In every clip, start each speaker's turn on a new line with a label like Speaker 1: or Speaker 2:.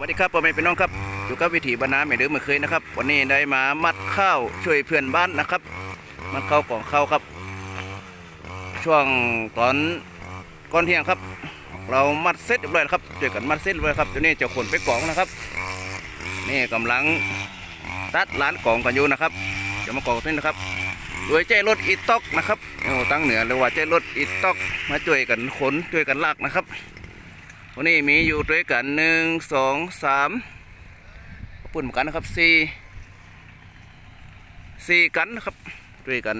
Speaker 1: สวัสดีครับพ่อแม่พี่น้องครับอยู่กับวิถีบรรณาเหมือนเดิมเหมือนเคยนะครับ วันนี้ได้มามัดข้าวช่วยเพื่อนบ้านนะครับ มัดข้าวกล่องข้าวครับ ช่วงตอนก่อนเที่ยงครับ เรามัดเสร็จเรียบร้อยแล้วครับช่วยกันมัดเสร็จเรียบร้อยครับตัวนี้จะขนไปกล่องนะครับ นี่กำลังตัดร้านกล่องกันอยู่นะครับจะมากล่องตัวนี้นะครับโดยใจรถอีต็อกนะครับตั้งเหนือเลยว่าใจรถอีต็อกมาช่วยกันขนช่วยกันลากนะครับ วันนี้มีอยู่ด้วยกันหนึ่งสองสามปุ่นเหมือนกันนะครับสี่สี่กันนะครับด้วยกัน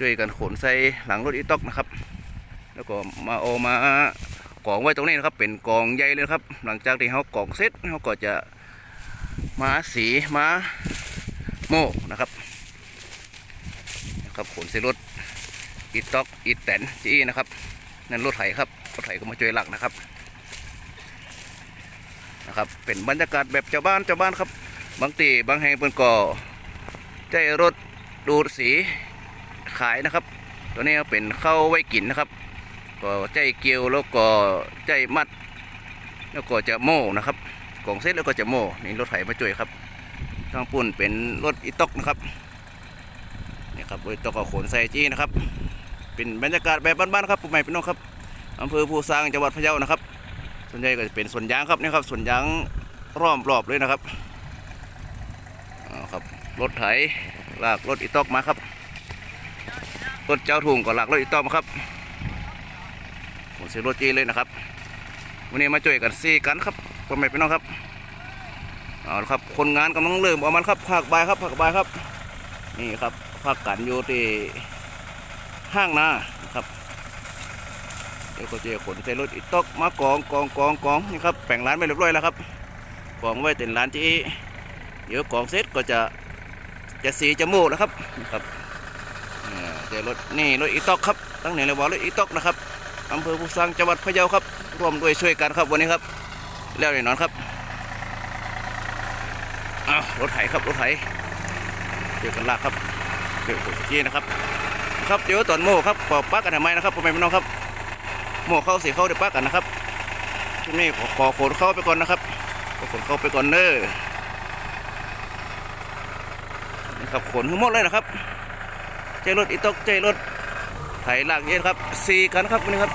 Speaker 1: ด้วยกันขนใส่หลังรถอีต็อกนะครับ แล้วก็มาโอามากองไว้ตรงนี้นะครับ เป็นกองใหญ่เลยนะครับ หลังจากที่เขากองเสร็จเขาก็จะมาสีมาโม่นะครับนะครับขนใส่รถอีต็อกอีแตนจีนะครับนั่นรถไถครับ รถไถก็มาช่วยหลักนะครับนะครับ เป็นบรรยากาศแบบชาวบ้านชาวบ้านครับ บางตีบางแห่งเพิ่นก็ใจรถดูดสีขายนะครับ ตัวนี้เป็นเข้าไว้กินนะครับ ก็ใจเกลียวแล้วก็ใจมัด แล้วก็จะโม่นะครับกล่องเสร็จแล้วก็จะโม่นี่รถไถมาช่วยครับทางปุ่นเป็นรถอีต็อกนะครับนี่ครับรถอีต็อกก็ขนใส่จี้นะครับ เป็นบรรยากาศแบบบ้านๆครับผู้ใหม่พี่น้องครับ อำเภอภูซางจังหวัดพะเยานะครับ ส่วนใหญ่ก็จะเป็นสวนยางครับนี่ครับสวนยางล้อมรอบเลยนะครับเอาครับรถไถลากรถอีตอกมาครับรถเจ้าถุงก็ลากรถอีตอกมาครับผมซื้อรถจีเลยนะครับวันนี้มาช่วยกันซี่กันครับผู้ใหม่พี่น้องครับเอาละครับ คนงานกำลังเริ่มออกมาครับภาคบครับภาคบครับ นี่ครับภาคกันอยู่ที่ห้างนา นะครับเดี๋ยวก็จะขนใส่รถอีตอกมากองกองกองกองนี่ครับแบ่งร้านไปเรียบร้อยแล้วครับกองไว้เป็นร้านที่เดี๋ยวกองเสร็จก็จะจะสีจะโม่นะครับนะครับเดี๋ยวรถนี่รถอีตอกครับตั้งไหนเลยว่ารถอีตอกนะครับอำเภอภูซางจังหวัดพะเยาครับร่วมด้วยช่วยกันครับวันนี้ครับ แล้วแน่นอนครับอารถไถครับรถไถเดี๋ยวกันลากครับเดี๋ยวจี้นะครับ ครับเดี๋ยวตอนโม่ครับขอบปักกันทำไมนะครับพ่อแม่พี่น้องครับ โม่เข้าสีเข้าเดี๋ยวปักกันนะครับช่วงนี้ขอขอขนเข้าไปก่อนนะครับขอขนเข้าไปก่อนเน้อนะครับขนทั้งหมดเลยนะครับ ใจรถอีตกใจรถไถลากเย็นครับสี่กันครับวันนี้ครับ